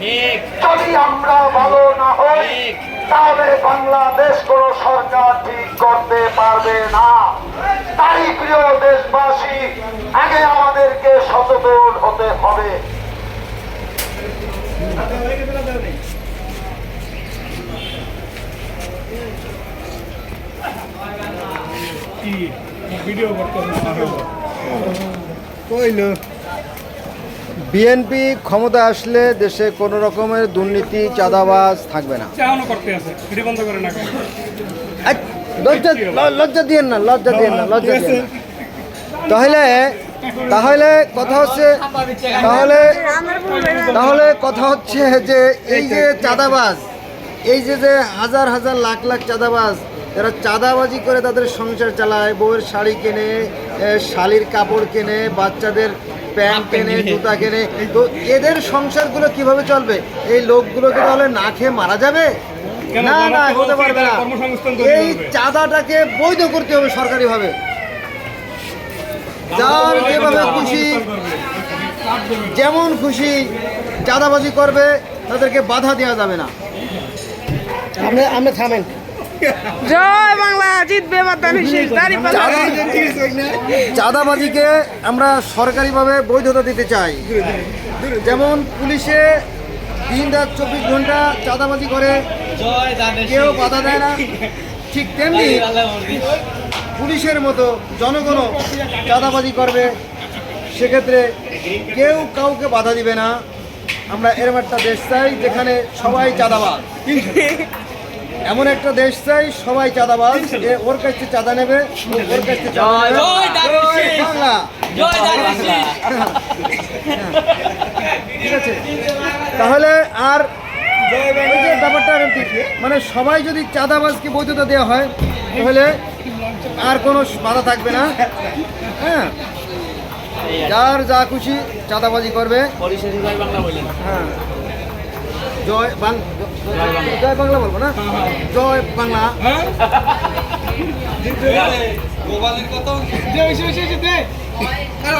ঠিক। যদি আমরা ভালো না হই তাহলে বাংলাদেশ কোন সরকার ঠিক করতে পারবে না। তাই প্রিয় দেশবাসী আগে আমাদেরকে সচেতন হতে হবে। কি? ভিডিও করতে কইল। বিএনপি ক্ষমতা আসলে দেশে কোনো রকমের দুর্নীতি চাঁদাবাজ থাকবে না? আই, লজ্জা লজ্জা দিয়েন না লজ্জা দিয়েন না লজ্জা দিয়েন না তাহলে তাহলে কথা হচ্ছে তাহলে তাহলে কথা হচ্ছে যে এই যে চাঁদাবাজ এই যে যে হাজার হাজার লাখ লাখ চাঁদাবাজ এরা চাঁদাবাজি করে তাদের সংসার চালায় বউয়ের শাড়ি কেনে শালির কাপড় কেনে বাচ্চাদের প্যান্ট কেনে জুতা কেনে। তো এদের সংসারগুলো কীভাবে চলবে? এই লোকগুলোকে তাহলে না খেয়ে মারা যাবে? না না হতে পারবে না। এই চাঁদাটাকে বৈধ করতে হবে সরকারিভাবে। যার যেভাবে খুশি যেমন খুশি চাঁদাবাজি করবে তাদেরকে বাধা দেওয়া যাবে না। আপনি আপনি থামেন। জয় বাংলা জিতবে চাঁদাবাজিকে আমরা সরকারিভাবে বৈধতা দিতে চাই যেমন পুলিশে দিন রাত চব্বিশ ঘণ্টা চাঁদাবাজি করে কেউ বাধা দেয় না। ঠিক তেমনি পুলিশের মতো জনগণও চাঁদাবাজি করবে। সেক্ষেত্রে কেউ কাউকে বাধা দিবে না। আমরা এরকম একটা দেশ চাই যেখানে সবাই চাঁদাবাজ। এমন একটা দেশ চাই সবাই চাঁদাবাজ এ ওর কাছ চাঁদা নেবে ওর কাছ বাংলা। ঠিক আছে। তাহলে আর যে ব্যাপারটা মানে সবাই যদি চাঁদাবাজকে বৈধতা দেওয়া হয় তাহলে আর কোনো বাধা থাকবে না। হ্যাঁ। যার যা খুশি চাঁদাবাজি করবে। হ্যাঁ। জয় বাং জয় বাংলা বলব না? জয় বাংলা। হ্যাঁ?